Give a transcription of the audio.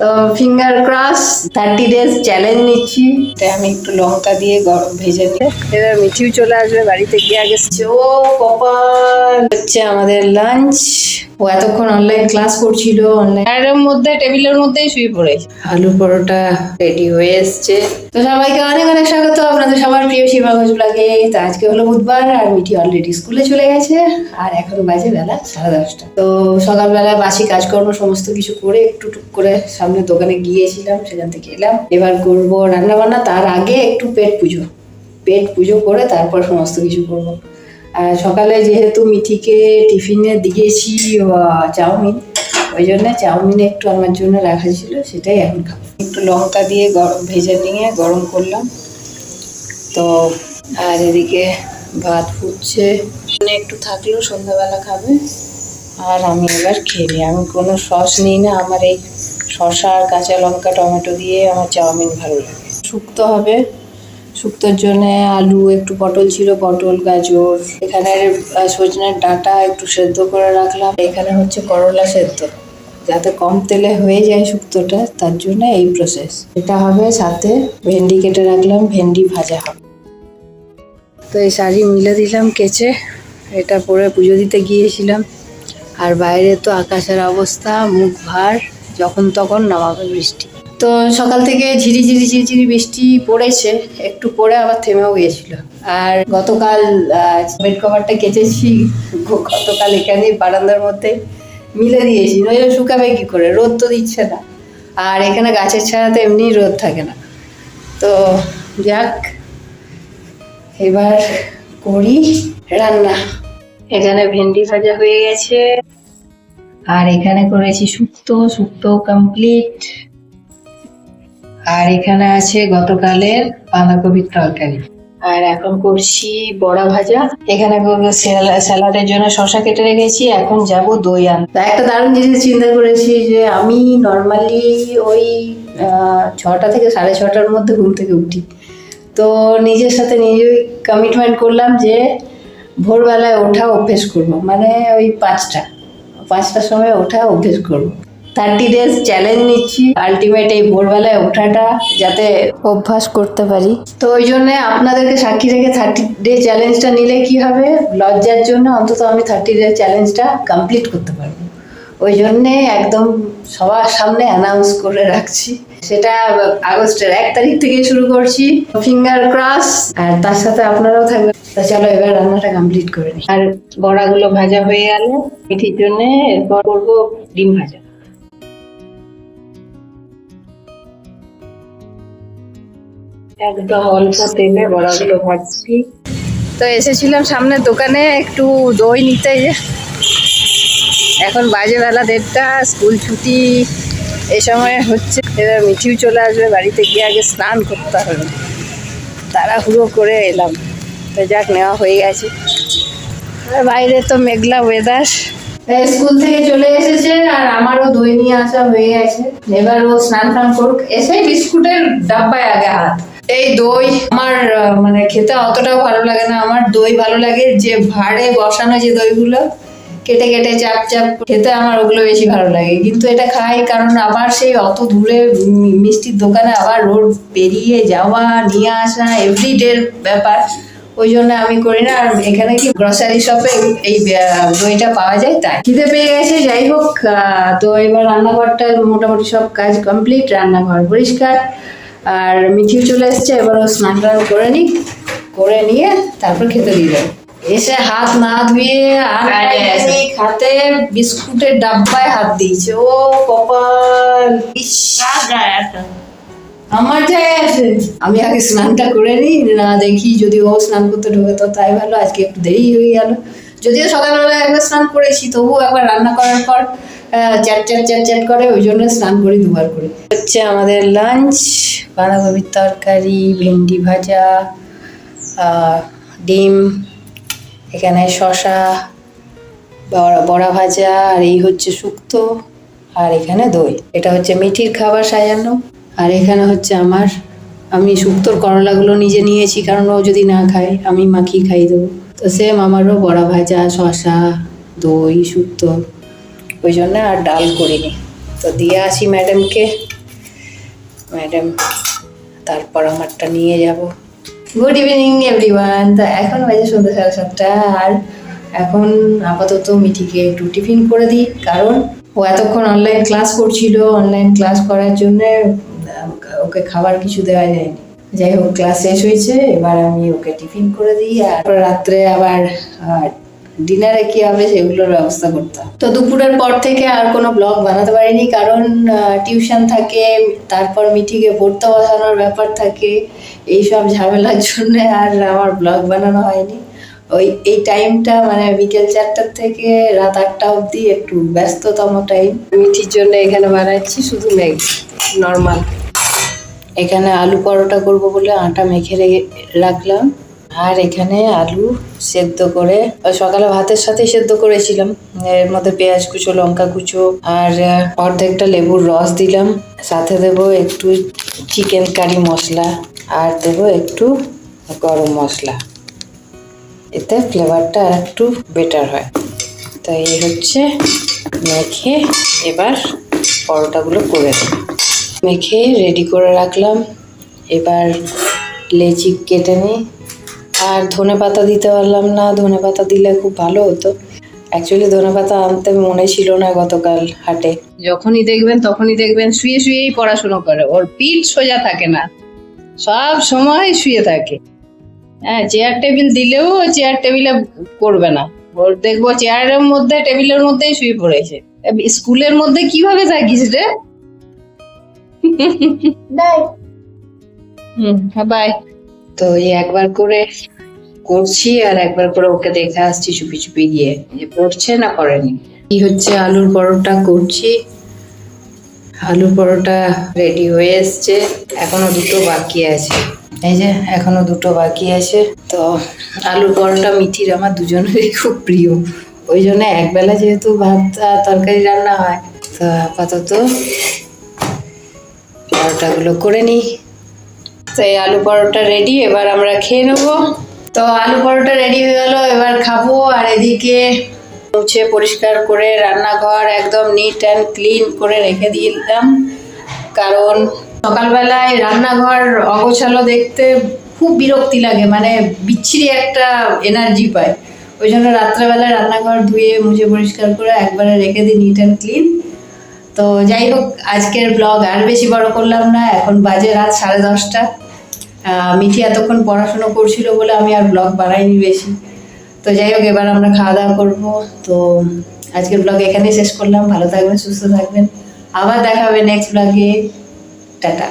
তো finger cross thirty days challenge নিচ্ছি। তাই আমি একটু লঙ্কা দিয়ে গরম ভেজে নিই। এবার মিঠিও চলে আসবে বাড়িতে গিয়ে আগে চো কপাল! হচ্ছে আমাদের লাঞ্চ ও এতক্ষণ অনলাইন ক্লাস করছিল অনলাইন এর মধ্যে টেবিলের মধ্যেই শুয়ে পড়েছে আলু পরোটা রেডি হয়ে এসছে। তো সবাইকে অনেক অনেক স্বাগত আপনাদের সবার প্রিয় সীমা ঘোষ লাগে তো আজকে হলো বুধবার আর মিঠি অলরেডি স্কুলে চলে গেছে আর এখন বাজে বেলা সাড়ে দশটা। তো সকালবেলা বাসি কাজকর্ম সমস্ত কিছু করে একটু টুক করে সামনে দোকানে গিয়েছিলাম সেখান থেকে এলাম। এবার করব রান্না বান্না তার আগে একটু পেট পুজো। পেট পুজো করে তারপর সমস্ত কিছু করব। সকালে যেহেতু মিঠিকে টিফিনে দিয়েছি চাউমিন, ওই জন্য চাউমিন একটু আমার জন্য রাখা ছিল, সেটাই এখন খাব। একটু লঙ্কা দিয়ে গরম, ভেজে নিয়ে গরম করলাম। তো আর এদিকে ভাত ফুটছে। একটু থাকলেও সন্ধ্যাবেলা খাবে। আর আমি এবার খেয়ে নিই। আমি কোনো সস নিই না। আমার এই শসা আর কাঁচা লঙ্কা, টমেটো দিয়ে আমার চাউমিন ভালো লাগে। শুক্তো হবে। শুক্তোর জন্য আলু, একটু পটল ছিল, পটল, গাজর। এখানে সজনের ডাঁটা একটু সেদ্ধ করে রাখলাম। এখানে হচ্ছে করলা সেদ্ধ। যাতে কম তেলে হয়ে যায় শুক্তোটা, তার জন্য এই প্রসেস এটা হবে সাথে ভেন্ডি কেটে রাখলাম, ভেন্ডি ভাজা হবে। তো এই শাড়ি মিলে দিলাম কেচে। এটা পরে পুজো দিতে গিয়েছিলাম। আর বাইরে তো আকাশের অবস্থা, মুখ ভার, যখন তখন নামাবে বৃষ্টি। তো সকাল থেকে ঝিরিঝিরি ঝিরিঝিরি বৃষ্টি পড়েছে, একটু পরে আবার থেমেও গিয়েছিল। আর গতকাল বেড কভারটা কেচেছি, গতকাল এখানে বারান্দার মধ্যে মিলে দিয়েছি। নইলে শুকাবে কি করে? রোদ তো দিচ্ছে না। আর এখানে গাছের ছায়াতে এমনি রোদ থাকে না। তো যাক, এবার করি রান্না। এখানে ভেন্ডি ভাজা হয়ে গেছে। আর এখানে করেছি শুক্তো শুক্তো কমপ্লিট আর এখানে আছে গতকালের বাঁধাকপির তরকারি। আর এখন করছি বড়া ভাজা। এখানে স্যালাডের জন্য শশা কেটে রেখেছি এখন যাব দই আনতে। একটা দারুণ জিনিস চিন্তা করেছি যে আমি নর্মালি ওই ছটা থেকে সাড়ে ছটার মধ্যে ঘুম থেকে উঠি। তো নিজের সাথে নিজেই কমিটমেন্ট করলাম যে ভোরবেলায় ওঠা অভ্যেস করব। মানে ওই পাঁচটা পাঁচটার সময় ওঠা অভ্যেস করব। থার্টি ডেজ চ্যালেঞ্জ নিচ্ছি। আলটিমেট এই ভোরবেলায় ওঠাটা যাতে অভ্যাস করতে পারি। তো ওই জন্য আপনাদেরকে সাক্ষী রেখে থার্টি ডে চ্যালেঞ্জটা নিলে কি হবে? লজ্জার জন্য অন্তত আমি থার্টি ডে চ্যালেঞ্জটা কমপ্লিট করতে পারব। ওই জন্যে একদম সবার সামনে অ্যানাউন্স করে রাখছি। সেটা আগস্টের এক তারিখ থেকে শুরু করছি। ফিঙ্গার ক্রস আর তার সাথে আপনারাও থাকবেন। তো চলো এবার রান্নাটা কমপ্লিট করে নিই। আর বড়াগুলো ভাজা হয়ে গেল মিঠির জন্য এরপর করব ডিম ভাজা। একদম অল্প তেলে বড়াগুলো ভাজছি। তো এসেছিলাম সামনের দোকানে একটু দই নিতে। এখন বাজে বেলা দেড়টা স্কুল ছুটি এই সময় হচ্ছে। এবার মিঠিও চলে আসবে বাড়িতে গিয়ে আগে স্নান করতে হবে। তাড়াহুড়ো করে এলাম। তো যাক নেওয়া হয়ে গেছে। বাইরে তো মেঘলা ওয়েদার স্কুল থেকে চলে এসেছে আর আমারও দই নিয়ে আসা হয়ে গেছে। এবার ও স্নান টান করুক। এসে বিস্কুটের ডাব্বায় আগে হাত। এই দই আমার মানে খেতে অতটাও ভালো লাগে না। আমার দই ভালো লাগে যে ভাড়ে বসানো যে দইগুলো, কেটে কেটে চাপ চাপ খেতে আমার ওগুলো বেশি ভালো লাগে। কিন্তু এটা খাই কারণ আবার সেই অত দূরে মিষ্টির দোকানে আবার রোড পেরিয়ে যাওয়া, নিয়ে আসা এভরিডের ব্যাপার। ওই জন্য আমি করি না। আর এখানে কি গ্রসারি শপে এই দইটা পাওয়া যায় তাই। খিদে পেয়ে গেছে, যাই হোক তো এবার রান্নাঘরটা মোটামুটি সব কাজ কমপ্লিট রান্নাঘর পরিষ্কার। আর মিঠিও চলে এসছে এবার ও স্নান টান করে নিক করে নিয়ে তারপর খেতে দিয়ে দেবো এসে হাত না ধুয়ে আর একদমই হাতে বিস্কুটের ডাব্বায় হাত দিয়েছে। ও কপাল আমার জায়গায় আছে। আমি আগে স্নানটা করে নিই না দেখি যদি ও স্নান করতে ঢোকে তো তাই ভালো আজকে একটু দেরি হয়ে গেল। যদিও সকালবেলা একবার স্নান করেছি তবুও একবার রান্না করার পর চ্যাট চ্যাট চ্যাট চ্যাট করে ওই জন্য স্নান করি দুবার করে। হচ্ছে আমাদের লাঞ্চ বাঁধাকপির তরকারি, ভেন্ডি ভাজা ডিম, এখানে শশা বড়া ভাজা, আর এই হচ্ছে শুক্তো, আর এখানে দই। এটা হচ্ছে মিঠির খাবার সাজানো, আর এখানে হচ্ছে আমার, আমি শুক্তোর করলাগুলো নিজে নিয়েছি, কারণ ও যদি না খায়, আমি মাখিয়ে খাই দেবো। তো সেম আমারও বড়া ভাজা শশা দই, শুক্তো, ওই জন্য আর ডাল করিনি। তো দিয়ে আসি ম্যাডামকে ম্যাডাম, তারপর আমারটা নিয়ে যাব। গুড ইভিনিং এভরিওয়ান তো এখন বাজে সন্ধ্যা সাড়ে সাতটা, আর এখন আপাতত মিঠিকে একটু টিফিন করে দিই, কারণ ও এতক্ষণ অনলাইন ক্লাস করছিল। অনলাইন ক্লাস করার জন্য ওকে খাবার কিছু দেওয়া যায়নি। যাই হোক ক্লাস শেষ হয়েছে, এবার আমি ওকে টিফিন করে দিই, আর রাত্রে আবার ডিনারে কি হবে সেগুলোর ব্যবস্থা করতাম তো দুপুরের পর থেকে আর কোনো ব্লগ বানাতে পারিনি কারণ টিউশন থাকে তারপর মিটিংয়ে পড়তে বসানোর ব্যাপার থাকে এইসব ঝামেলার জন্য আর আমার ব্লগ বানানো হয়নি। ওই এই টাইমটা মানে বিকেল চারটার থেকে রাত আটটা অবধি একটু ব্যস্ততম টাইম মিঠির জন্য এখানে বানাচ্ছি শুধু ম্যাগি নর্মাল এখানে আলু পরোটা করব বলে আটা মেখে রে- রাখলাম। আর এখানে আলু সেদ্ধ করে সকালে ভাতের সাথে সেদ্ধ করেছিলাম। এর মধ্যে পেঁয়াজ কুচো, লঙ্কা কুচো আর অর্ধেকটা লেবুর রস দিলাম। সাথে দেব একটু চিকেন কারি মশলা আর দেব একটু গরম মশলা। এতে ফ্লেভারটা আর একটু বেটার হয়। তো এই হচ্ছে মেখে এবার পরোটাগুলো করে দেব মেখে রেডি করে রাখলাম। এবার লেচি কেটে নিই। আর ধনে পাতা দিতে পারলাম না। ধনে পাতা দিলে খুব ভালো হতো। অ্যাকচুয়ালি ধনে পাতা আনতে মনে ছিল না গতকাল হাটে। যখনই দেখবেন তখনই দেখবেন শুয়ে শুয়েই পড়াশুনো করে। ওর পিঠ সোজা থাকে না। সব সময় শুয়ে থাকে। হ্যাঁ চেয়ার টেবিল দিলেও ও চেয়ার টেবিলে করবে না। ওর দেখব চেয়ারের মধ্যে টেবিলের মধ্যেই শুয়ে পড়েছে। স্কুলের মধ্যে কীভাবে থাকিস রে? হুম বাই তো এই একবার করে করছি আর একবার করে ওকে দেখে আসছি চুপি চুপি গিয়ে। যে পড়ছে না করেনি। কি হচ্ছে আলুর পরোটা করছি। আলুর পরোটা রেডি হয়ে এসছে। এখনও দুটো বাকি আছে। এই যে, এখনও দুটো বাকি আছে। তো আলুর পরোটা মিঠির আমার দুজনেরই খুব প্রিয়। ওই জন্য একবেলা যেহেতু ভাত তরকারি রান্না হয়, তো আপাতত পরোটাগুলো করে নিই। তো এই আলু পরোটা রেডি এবার আমরা খেয়ে নেব। তো আলু পরোটা রেডি হয়ে গেল, এবার খাব। আর এদিকে মুছে পরিষ্কার করে রান্নাঘর একদম নিট অ্যান্ড ক্লিন করে রেখে দিলাম। কারণ সকালবেলায় রান্নাঘর অগোছালো দেখতে খুব বিরক্তি লাগে মানে বিচ্ছিরি একটা এনার্জি পায়। ওই জন্য রাত্রেবেলায় রান্নাঘর ধুয়ে, মুছে পরিষ্কার করে একবারে রেখে দিই নিট অ্যান্ড ক্লিন তো যাই হোক, আজকের ব্লগ আর বেশি বড় করলাম না, এখন বাজে রাত সাড়ে দশটা। মিঠি এতক্ষণ পড়াশুনো করছিল বলে আমি আর ব্লগ বানাইনি বেশি। তো যাই হোক, এবার আমরা খাওয়া দাওয়া করব। তো আজকের ব্লগ এখানেই শেষ করলাম। ভালো থাকবেন, সুস্থ থাকবেন। আবার দেখা হবে নেক্সট ব্লগে টাটা।